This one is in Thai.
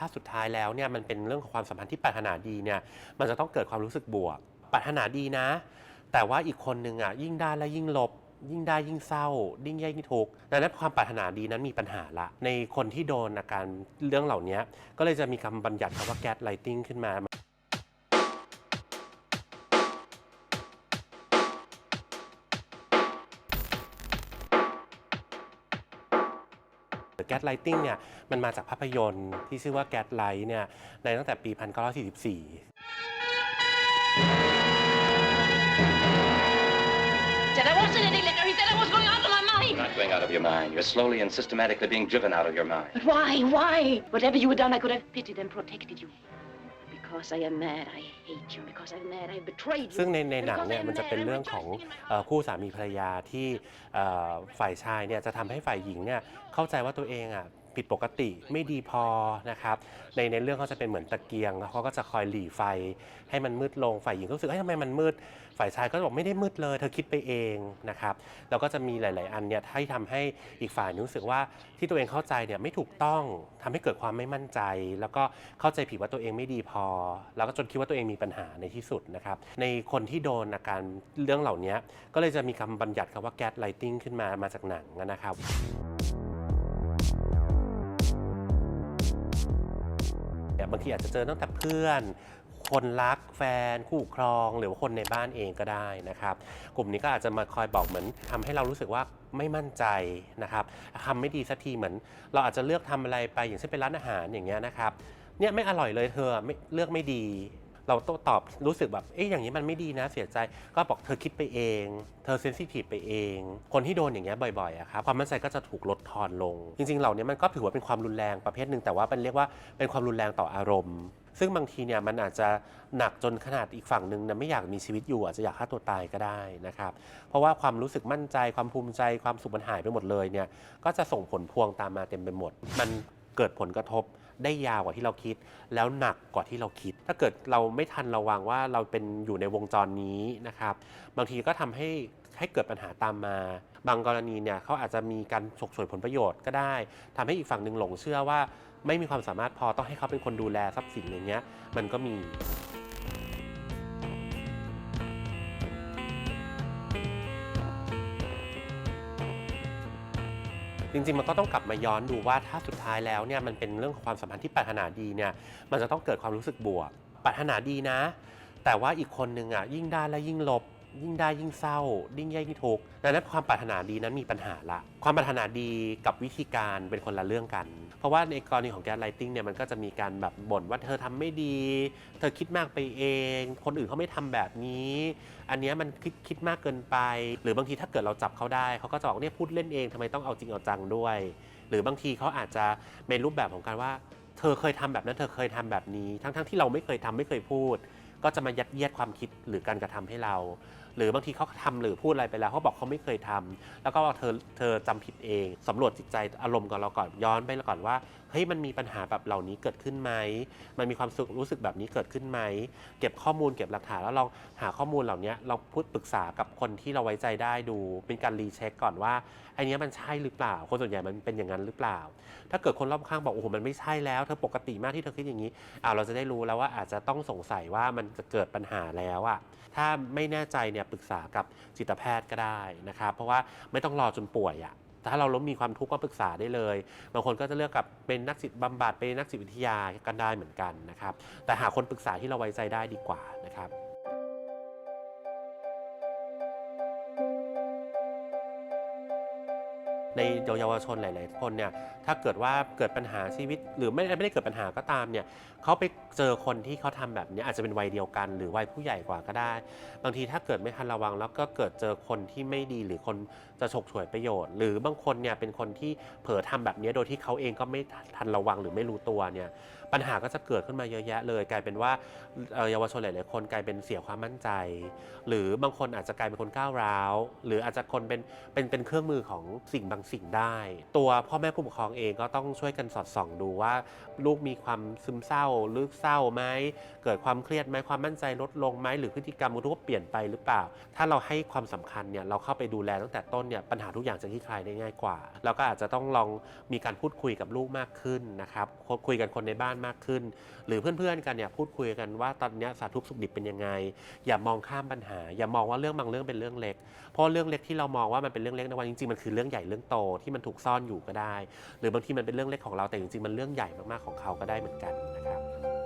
ถ้าสุดท้ายแล้วเนี่ยมันเป็นเรื่องของความสัมพันธ์ที่ปรารถนาดีเนี่ยมันจะต้องเกิดความรู้สึกบวกปรารถนาดีนะ แต่ว่าอีกคนนึงอะยิ่งได้และยิ่งลบ ยิ่งได้ยิ่งเศร้า ยิ่งแย่ยิ่งทุกข์ดังนั้นความปรารถนาดีนั้นมีปัญหาละ ในคนที่โดนอาการเรื่องเหล่านี้ก็เลยจะมีคำบัญญัติคำว่า gaslighting ขึ้นมา แก๊สไลติงเนี่ยมันมาจากภาพยนตร์ที่ชื่อว่าแก๊สไลท์เนี่ยในตั้งแต่ปี 1944 said I wasn't any liquor. He said I was going out of my mind. You're not going out of your mind. You're slowly and systematically being driven out of your mind. But why? Why? Whatever you had done, I could have pitied and protected you. Because I am mad, I hate you. Because I'm mad, I betrayed you. ซึ่งในในหนัง Because เนี่ย I am มันจะ mad, เป็น I'm เรื่องของ rejoicing in my เอ่อคู่สามีภรรยาที่เอ่อฝ่ายชายเนี่ยจะทำให้ฝ่ายหญิงเนี่ยเข้าใจว่าตัวเองอะ ผิดปกติไม่ดีพอนะครับ ในในเรื่องเขาจะเป็นเหมือนตะเกียงแล้วเขาก็จะคอยหลีไฟให้มันมืดลงฝ่ายหญิงก็รู้สึกเอ้ยทำไมมันมืด ฝ่ายชายก็บอกไม่ได้มืดเลย เธอคิดไปเองนะครับแล้วก็จะมีหลาย ๆ อันเนี่ยที่ทำให้อีกฝ่ายนึงรู้สึกว่าที่ตัวเองเข้าใจเนี่ยไม่ถูกต้องทำให้เกิดความไม่มั่นใจ แล้วก็เข้าใจผิดว่าตัวเองไม่ดีพอ แล้วก็จนคิดว่าตัวเองมีปัญหาในที่สุดนะครับในคนที่โดนอาการเรื่องเหล่านี้ก็เลยจะมีคำบัญญัติคำว่า gaslighting ขึ้นมามาจากหนังนะครับ บางทีอาจจะเจอตั้งแต่เพื่อน คนรักแฟน คู่ครองหรือว่าคนในบ้านเองก็ได้นะครับ กลุ่มนี้ก็อาจจะมาคอยบอกเหมือนทำให้เรารู้สึกว่าไม่มั่นใจนะครับทำไม่ดีสักทีเหมือน เราอาจจะเลือกทำอะไรไปอย่างเช่นไปร้านอาหารอย่างเงี้ยนะครับเนี่ยไม่อร่อยเลยเธอเลือกไม่ดี เราโต้ตอบรู้สึกแบบเอ๊ะอย่างนี้มันไม่ดีนะเสียใจก็บอกเธอคิดไปเอง เธอเซนซิทีฟไปเอง คนที่โดนอย่างเงี้ยบ่อยๆอะครับความมั่นใจก็จะถูกลดทอนลง จริงๆเหล่านี้มันก็ถือว่าเป็นความรุนแรงประเภทหนึ่งแต่ว่าเป็นเรียกว่าเป็นความรุนแรงต่ออารมณ์ ซึ่งบางทีเนี่ยมันอาจจะหนักจนขนาดอีกฝั่งหนึ่งนะไม่อยากมีชีวิตอยู่อาจจะอยากฆ่าตัวตายก็ได้นะครับเพราะว่าความรู้สึกมั่นใจความภูมิใจความสุขมันหายไปหมดเลยเนี่ยก็จะส่งผลพวงตามมาเต็มไปหมด มันเกิดผลกระทบ ได้ยาวกว่าที่เราคิด แล้วหนักกว่าที่เราคิด ถ้าเกิดเราไม่ทันระวังว่าเราเป็นอยู่ในวงจรนี้นะครับ บางทีก็ทำให้ให้เกิดปัญหาตามมา บางกรณีเนี่ยเขาอาจจะมีการฉกฉวยผลประโยชน์ก็ได้ทำให้อีกฝั่งหนึ่งหลงเชื่อว่า ไม่มีความสามารถพอต้องให้เขาเป็นคนดูแลทรัพย์สินอย่างเงี้ยมันก็มี จริงๆ มันก็ต้องกลับมาย้อนดูว่าถ้าสุดท้ายแล้วเนี่ยมันเป็นเรื่องของความสัมพันธ์ที่ปรารถนาดีเนี่ยมันจะต้องเกิดความรู้สึกบวกปรารถนาดีนะ แต่ว่าอีกคนนึงอะยิ่งได้และยิ่งลบ ยิ่งได้ยิ่งเศร้ายิ่งแย่ยิ่งทุกข์ดังนั้นความปรารถนาดีนั้นมีปัญหาละ ความปรารถนาดีกับวิธีการเป็นคนละเรื่องกัน เพราะว่าในกรณีของแกสไลติงเนี่ยมันก็จะมีการแบบบ่นว่าเธอทำไม่ดี เธอคิดมากไปเอง คนอื่นเขาไม่ทำแบบนี้ อันนี้มันคิดคิดมากเกินไป หรือบางทีถ้าเกิดเราจับเขาได้เขาก็จะบอกเนี่ยพูดเล่นเองทำไมต้องเอาจริงเอาจังด้วย หรือบางทีเขาอาจจะในรูปแบบของการว่า เธอเคยทำแบบนั้น เธอเคยทำแบบนี้ ทั้งๆที่เราไม่เคยทำไม่เคยพูด ก็จะมายัดเยียดความคิดหรือการกระทำให้เราหรือบางทีเขาทำหรือพูดอะไรไปแล้วเขาบอกเขาไม่เคยทำแล้วก็บอกเธอเธอจำผิดเองสำรวจจิตใจอารมณ์ก่อนเราก่อนย้อนไปก่อนว่าเฮ้ยมันมีปัญหาแบบเหล่านี้เกิดขึ้นไหมมันมีความสุขรู้สึกแบบนี้เกิดขึ้นไหมเก็บข้อมูลเก็บหลักฐานแล้วลองหาข้อมูลเหล่านี้เราพูดปรึกษากับคนที่เราไว้ใจได้ดู เป็นการรีเช็คก่อนว่าไอันนี้มันใช่หรือเปล่า คนส่วนใหญ่มันเป็นอย่างนั้นหรือเปล่า ถ้าเกิดคนรอบข้างบอกโอ้โหมันไม่ใช่แล้วเธอปกติมากที่เธอคิดอย่างนี้อ่าเราจะได้รู้แล้วว่าอาจจะต้องสงสัยว่ามันจะเกิดปัญหาแล้วอะถ้าไม่แน่ใจเนี่ยปรึกษากับจิตแพทย์ก็ได้นะครับเพราะว่าไม่ต้องรอจนป่วยอะถ้าเราล้มมีความทุกข์ก็ปรึกษาได้เลย บางคนก็จะเลือกกับเป็นนักจิตบำบัดเป็นนักจิตวิทยากันได้เหมือนกันนะครับ แต่หาคนปรึกษาที่เราไว้ใจได้ดีกว่านะครับ ในเยาวชนหลาย ๆ คนเนี่ยถ้าเกิดว่าเกิดปัญหาชีวิต หรือไม่ไม่ได้เกิดปัญหาก็ตามเนี่ยเขาไปเจอคนที่เขาทำแบบนี้อาจจะเป็นวัยเดียวกัน หรือวัยผู้ใหญ่กว่าก็ได้ บางทีถ้าเกิดไม่ทันระวัง แล้วก็เกิดเจอคนที่ไม่ดีหรือคนจะฉกฉวยประโยชน์ หรือบางคนเนี่ยเป็นคนที่เผลอทำแบบนี้โดยที่เขาเองก็ไม่ทันระวังหรือไม่รู้ตัวเนี่ยปัญหาก็จะเกิดขึ้นมาเยอะแยะเลย กลายเป็นว่าเอ่อเยาวชนหลาย ๆ คนกลายเป็นเสียความมั่นใจ หรือบางคนอาจจะกลายเป็นคนก้าวร้าว หรืออาจจะคนเป็นเป็นเป็นเครื่องมือของสิ่งบางางสิ่งได้ ตัวพ่อแม่ผู้ปกครองเองก็ต้องช่วยกันสอดส่องดูว่า ลูกมีความซึมเศร้าหรือเศร้าไหมเกิดความเครียดไหมความมั่นใจลดลงไหมหรือพฤติกรรมของลูกเปลี่ยนไปหรือเปล่า ถ้าเราให้ความสำคัญเนี่ยเราเข้าไปดูแลตั้งแต่ต้นเนี่ยปัญหาทุกอย่างจะคลี่คลายได้ง่ายกว่าเราก็อาจจะต้องลองมีการพูดคุยกับลูกมากขึ้นนะครับคุยกันคนในบ้านมากขึ้น หรือเพื่อนๆกันเนี่ยพูดคุยกันว่าตอนนี้สาธุสุขดิบเป็นยังไง อย่ามองข้ามปัญหา อย่ามองว่าเรื่องบางเรื่องเป็นเรื่องเล็ก เพราะเรื่องเล็กที่เรามองว่ามันเป็นเรื่องเล็กในวันจริงๆมันคือเรื่องใหญ่เรื่องโตที่มันถูกซ่อนอยู่ก็ได้ หรือบางทีมันเป็นเรื่องเล็กของเราแต่จริงๆมันเรื่องใหญ่มากๆของเขาก็ได้เหมือนกันนะครับ